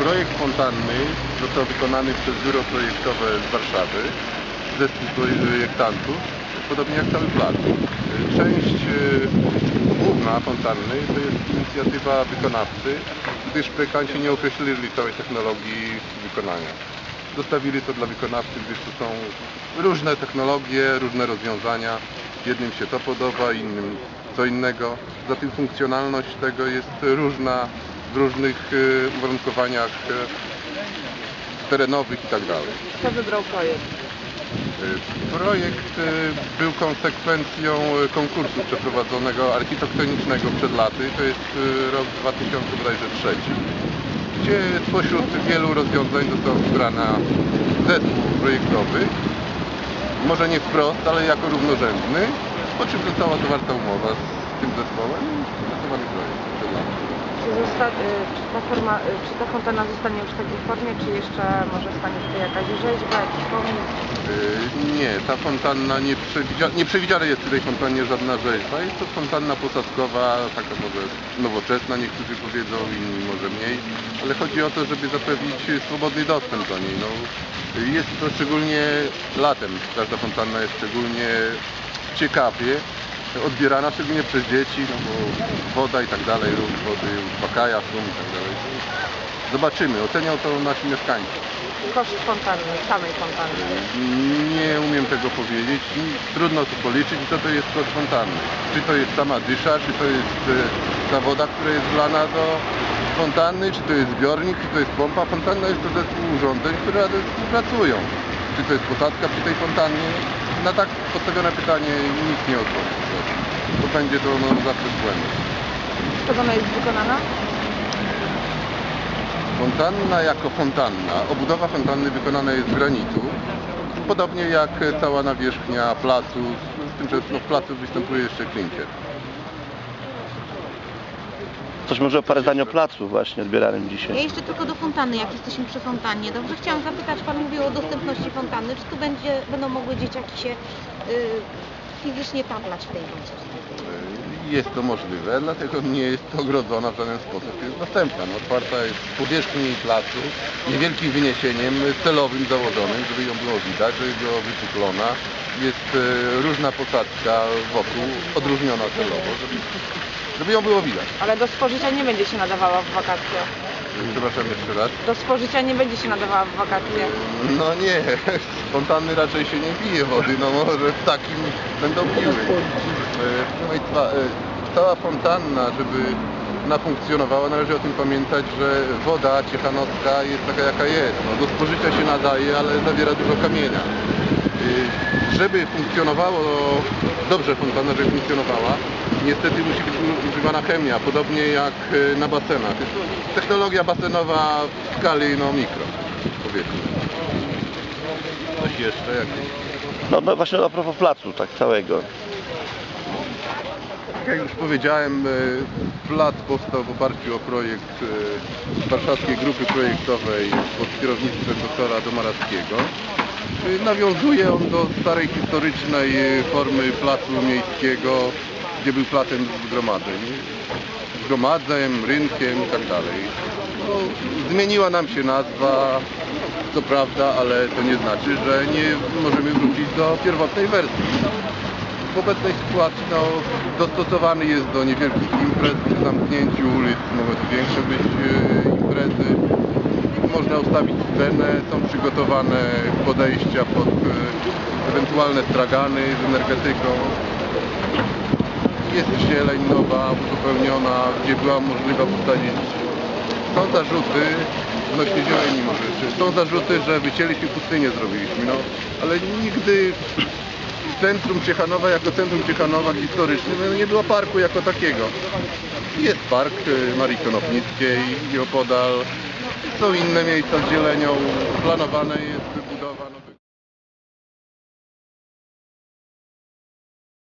Projekt fontanny został wykonany przez biuro projektowe z Warszawy, zespół projektantów, podobnie jak cały plac. Część e, główna fontanny to jest inicjatywa wykonawcy, gdyż projektanci nie określili całej technologii wykonania. Zostawili to dla wykonawcy, gdyż to są różne technologie, różne rozwiązania. Jednym się to podoba, innym co innego. Zatem funkcjonalność tego jest różna w różnych e, uwarunkowaniach e, terenowych i tak dalej. Kto wybrał projekt? E, Projekt e, był konsekwencją e, konkursu przeprowadzonego architektonicznego przed laty, to jest e, rok 2003, gdzie spośród wielu rozwiązań został wybrana zespół projektowy, może nie wprost, ale jako równorzędny, po czym została zawarta umowa z tym zespołem i przygotowany projekt przed laty. Y, czy, ta forma, y, czy ta fontana zostanie już w takiej formie, czy jeszcze może stanie tutaj jakaś rzeźba, jakiś pomnik? Nie, ta fontanna nie, przewidzi- nie przewidziana jest w tej fontannie żadna rzeźba. Jest to fontanna posadzkowa, taka może nowoczesna, niektórzy powiedzą, inni może mniej, ale chodzi o to, żeby zapewnić swobodny dostęp do niej. No, jest to szczególnie latem, każda fontanna jest szczególnie ciekawie odbierana, szczególnie przez dzieci, no bo woda i tak dalej, ruch wody, uspokaja, szum i tak dalej. Zobaczymy, ocenią to nasi mieszkańcy. Koszt fontanny, samej fontanny. Nie umiem tego powiedzieć. Trudno to policzyć, co to jest koszt fontanny. Czy to jest sama dysza, czy to jest e, ta woda, która jest wlana do fontanny, czy to jest zbiornik, czy to jest pompa. Fontanna jest to zespół urządzeń, które razem współpracują. Czy to jest posadzka przy tej fontannie? Na tak postawione pytanie nikt nie odpowie. Bo będzie to no, zawsze błędem. Ona jest wykonana? Fontanna jako fontanna, obudowa fontanny wykonana jest z granitu, podobnie jak cała nawierzchnia placu, z tym, że no, w placu występuje jeszcze klinkier. Coś może o parę zdań o placu właśnie odbieranym Ja dzisiaj. jeszcze tylko do fontanny, jak jesteśmy przy fontannie. Dobrze, chciałam zapytać, Pan mówił o dostępności fontanny. Czy tu będzie, będą mogły dzieciaki się y, fizycznie taplać w tej wodzie? Jest to możliwe, dlatego nie jest ogrodzona w żaden sposób. Jest dostępna, no, otwarta jest w powierzchni placu, niewielkim wyniesieniem celowym założonym, żeby ją było widać, żeby była wypuklona. Jest e, różna posadzka wokół, odróżniona celowo, żeby, żeby ją było widać. Ale do spożycia nie będzie się nadawała w wakacje. Przepraszam jeszcze raz. Do spożycia nie będzie się nadawała w wakacje. No nie, spontanny raczej się nie pije wody, no może w takim będą piły. E, Proszę Państwa, e, cała fontanna, żeby ona funkcjonowała, należy o tym pamiętać, że woda ciechanowska jest taka jaka jest. No, do spożycia się nadaje, ale zawiera dużo kamienia. E, Żeby funkcjonowało dobrze fontanna, żeby funkcjonowała, niestety musi być używana chemia, podobnie jak e, na basenach. Jest technologia basenowa w skali no, mikro, powiedzmy. Coś jeszcze? Jakieś? No, no właśnie a propos placu, tak całego. Tak jak już powiedziałem, e, plac powstał w oparciu o projekt Warszawskiej Grupy Projektowej pod kierownictwem doktora Domarackiego. E, Nawiązuje on do starej historycznej e, formy placu miejskiego, gdzie był placem zgromadzeń. Zgromadzem, rynkiem i tak dalej. No, zmieniła nam się nazwa, co prawda, ale to nie znaczy, że nie możemy wrócić do pierwotnej wersji w obecnej sytuacji no, dostosowany jest do niewielkich imprez, zamknięciu ulic mogą to większe być e, imprezy. Można ustawić scenę, są przygotowane podejścia pod e, ewentualne stragany z energetyką. Jest zieleń nowa, uzupełniona, gdzie była możliwa postawić. Są zarzuty, odnośnie zieleni może są zarzuty, że wycięliśmy pustynię, zrobiliśmy, no, ale nigdy centrum Ciechanowa jako centrum Ciechanowa historycznym no, nie było parku jako takiego. Jest park y, Marii Konopnickiej, nieopodal. Są inne miejsca z zielenią. Planowane